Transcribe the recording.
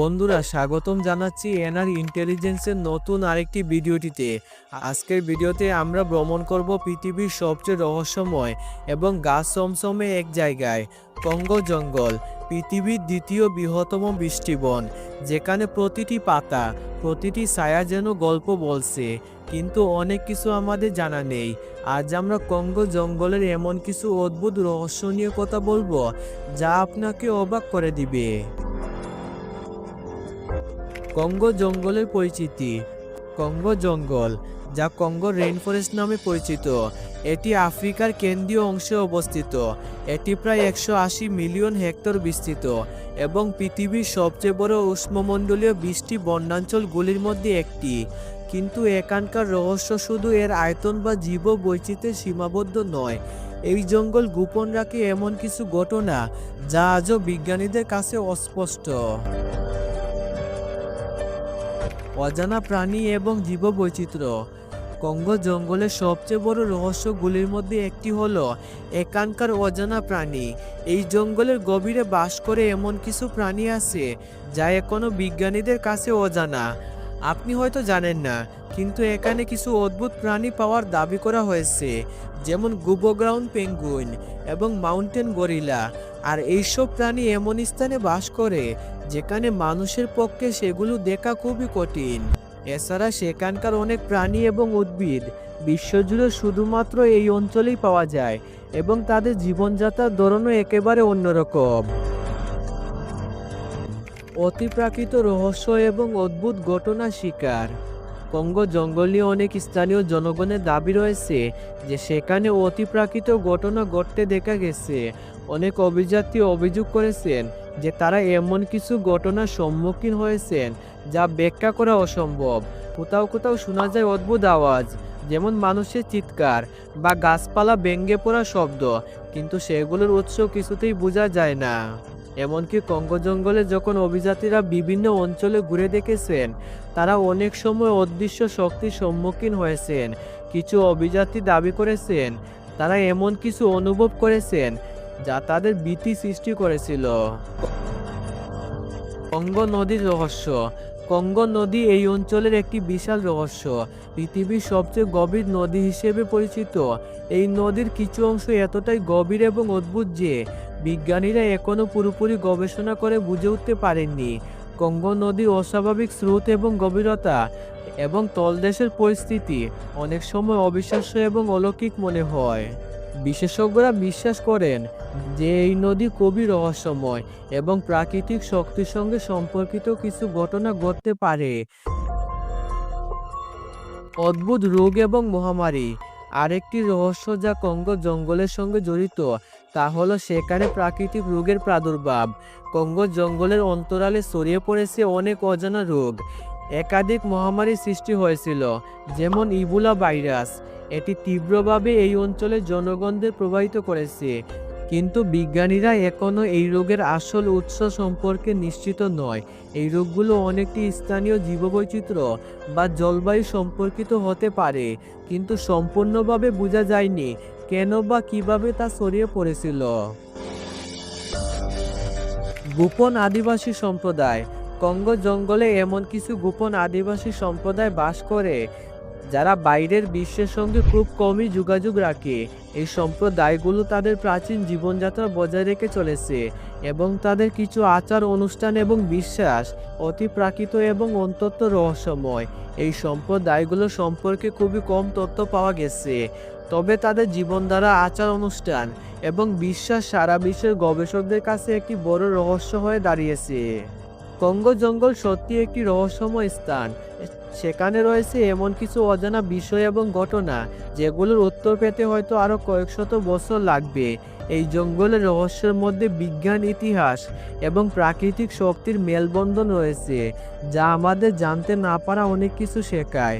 বন্ধুরা, স্বাগতম জানাচ্ছি এনআর ইন্টেলিজেন্সের নতুন আরেকটি ভিডিওটিতে। আজকের ভিডিওতে আমরা ভ্রমণ করব পৃথিবীর সবচেয়ে রহস্যময় এবং গাছ সমসমে এক জায়গায়, কঙ্গো জঙ্গল, পৃথিবীর দ্বিতীয় বৃহত্তম বৃষ্টিবন, যেখানে প্রতিটি পাতা, প্রতিটি ছায়া যেন গল্প বলছে, কিন্তু অনেক কিছু আমাদের জানা নেই। আজ আমরা কঙ্গো জঙ্গলের এমন কিছু অদ্ভুত রহস্য নিয়ে কথা বলব, যা আপনাকে অবাক করে দিবে। কঙ্গো জঙ্গলের পরিচিতি। কঙ্গো জঙ্গল, যা কঙ্গো রেইনফরেস্ট নামে পরিচিত। এটি আফ্রিকার কেন্দ্রীয় অংশে অবস্থিত। এটি প্রায় একশো আশি মিলিয়ন হেক্টর বিস্তৃত এবং পৃথিবীর সবচেয়ে বড় উষ্ণমণ্ডলীয় বৃষ্টি বন্যাঞ্চলগুলির মধ্যে একটি। কিন্তু এখানকার রহস্য শুধু এর আয়তন বা জীব বৈচিত্র্যে সীমাবদ্ধ নয়। এই জঙ্গল গোপন রাখে এমন কিছু ঘটনা, যা আজও বিজ্ঞানীদের কাছে অস্পষ্ট। অজানা প্রাণী এবং জীববৈচিত্র্য। কঙ্গো জঙ্গলের সবচেয়ে বড় রহস্যগুলির মধ্যে একটি হল এখানকার অজানা প্রাণী। এই জঙ্গলের গভীরে বাস করে এমন কিছু প্রাণী আছে যা এখনও বিজ্ঞানীদের কাছে অজানা। আপনি হয়তো জানেন না কিন্তু এখানে কিছু অদ্ভুত প্রাণী পাওয়ার দাবি করা হয়েছে, যেমন গুবোগ্রাউন্ড পেঙ্গুইন এবং মাউন্টেন গরিলা। আর এইসব প্রাণী এমন স্থানে বাস করে, যেখানে মানুষের পক্ষে সেগুলো দেখা খুবই কঠিন। এছাড়া সেখানকার অনেক প্রাণী এবং উদ্ভিদ বিশ্বজুড়ে শুধুমাত্র এই অঞ্চলেই পাওয়া যায় এবং তাদের জীবনযাত্রার ধরনও একেবারে অন্যরকম। অতিপ্রাকৃত রহস্য এবং অদ্ভুত ঘটনা শিকার। কঙ্গো জঙ্গল অনেক স্থানীয় জনগণের দাবি রয়েছে যে সেখানে অতিপ্রাকৃত ঘটনা ঘটতে দেখা গেছে। অনেক অভিযাত্রী অভিযোগ করেছেন যে তারা এমন কিছু ঘটনার সম্মুখীন হয়েছেন যা ব্যাখ্যা করা অসম্ভব। কোথাও কোথাও শোনা যায় অদ্ভুত আওয়াজ, যেমন মানুষের চিৎকার বা গাছপালা ভেঙ্গে পড়া শব্দ, কিন্তু সেগুলোর উৎস কিছুতেই বোঝা যায় না। এমনকি কঙ্গো জঙ্গলে যখন অভিযাত্রীরা বিভিন্ন অঞ্চলে ঘুরে দেখেছেন, তারা অনেক সময় অদৃশ্য শক্তির সম্মুখীন হয়েছেন। কিছু অভিযাত্রী দাবি করেছেন, তারা এমন কিছু অনুভব করেছেন, যা তাদের ভীতি সৃষ্টি করেছিল। কঙ্গো নদীর রহস্য। কঙ্গো নদী এই অঞ্চলের একটি বিশাল রহস্য। পৃথিবীর সবচেয়ে গভীর নদী হিসেবে পরিচিত। এই নদীর কিছু অংশ এতটাই গভীর এবং অদ্ভুত যে বিজ্ঞানীরা এখনও পুরোপুরি গবেষণা করে বুঝে উঠতে পারেননি। কঙ্গো নদীর অস্বাভাবিক স্রোত এবং গভীরতা এবং তলদেশের পরিস্থিতি অনেক সময় অবিশ্বাস্য এবং অলৌকিক মনে হয়। বিশেষজ্ঞরা বিশ্বাস করেন যে এই নদী কবি রহস্যময় এবং প্রাকৃতিক শক্তির সঙ্গে সম্পর্কিত কিছু ঘটনা ঘটতে পারে। অদ্ভুত রোগ এবং মহামারী। আরেকটি রহস্য যা কঙ্গ জঙ্গলের সঙ্গে জড়িত তা হলো সেখানে প্রাকৃতিক রোগের প্রাদুর্ভাব। কঙ্গো জঙ্গলের অন্তরালে ছড়িয়ে পড়েছে অনেক অজানা রোগ। একাধিক মহামারী সৃষ্টি হয়েছিল, যেমন ইবুলা ভাইরাস। এটি তীব্রভাবে এই অঞ্চলের জনগণদের প্রবাহিত করেছে। কিন্তু বিজ্ঞানীরা এখনও এই রোগের আসল উৎস সম্পর্কে নিশ্চিত নয়। এই রোগগুলো অনেকটি স্থানীয় জীববৈচিত্র্য বা জলবায়ু সম্পর্কিত হতে পারে, কিন্তু সম্পূর্ণভাবে বোঝা যায়নি কেন বা কীভাবে তা ছড়িয়ে পড়েছিল। গোপন আদিবাসী সম্প্রদায়। কঙ্গো জঙ্গলে এমন কিছু গোপন আদিবাসী সম্প্রদায় বাস করে যারা বাইরের বিশ্বের সঙ্গে খুব কমই যোগাযোগ রাখে। এই সম্প্রদায়গুলো তাদের প্রাচীন জীবনযাত্রা বজায় রেখে চলেছে এবং তাদের কিছু আচার অনুষ্ঠান এবং বিশ্বাস অতি প্রাকৃত এবং অন্তত রহস্যময়। এই সম্প্রদায়গুলো সম্পর্কে খুবই কম তথ্য পাওয়া গেছে। তবে তাদের জীবনধারা, আচার অনুষ্ঠান এবং বিশ্বাস সারা বিশ্বের গবেষকদের কাছে একটি বড় রহস্য হয়ে দাঁড়িয়েছে। কঙ্গো জঙ্গল সত্যি একটি রহস্যময় স্থান। সেখানে রয়েছে এমন কিছু অজানা বিষয় এবং ঘটনা, যেগুলোর উত্তর পেতে হয়তো আরও কয়েক শত বছর লাগবে। এই জঙ্গলের রহস্যের মধ্যে বিজ্ঞান, ইতিহাস এবং প্রাকৃতিক শক্তির মেলবন্ধন রয়েছে, যা আমাদের জানতে না পারা অনেক কিছু শেখায়।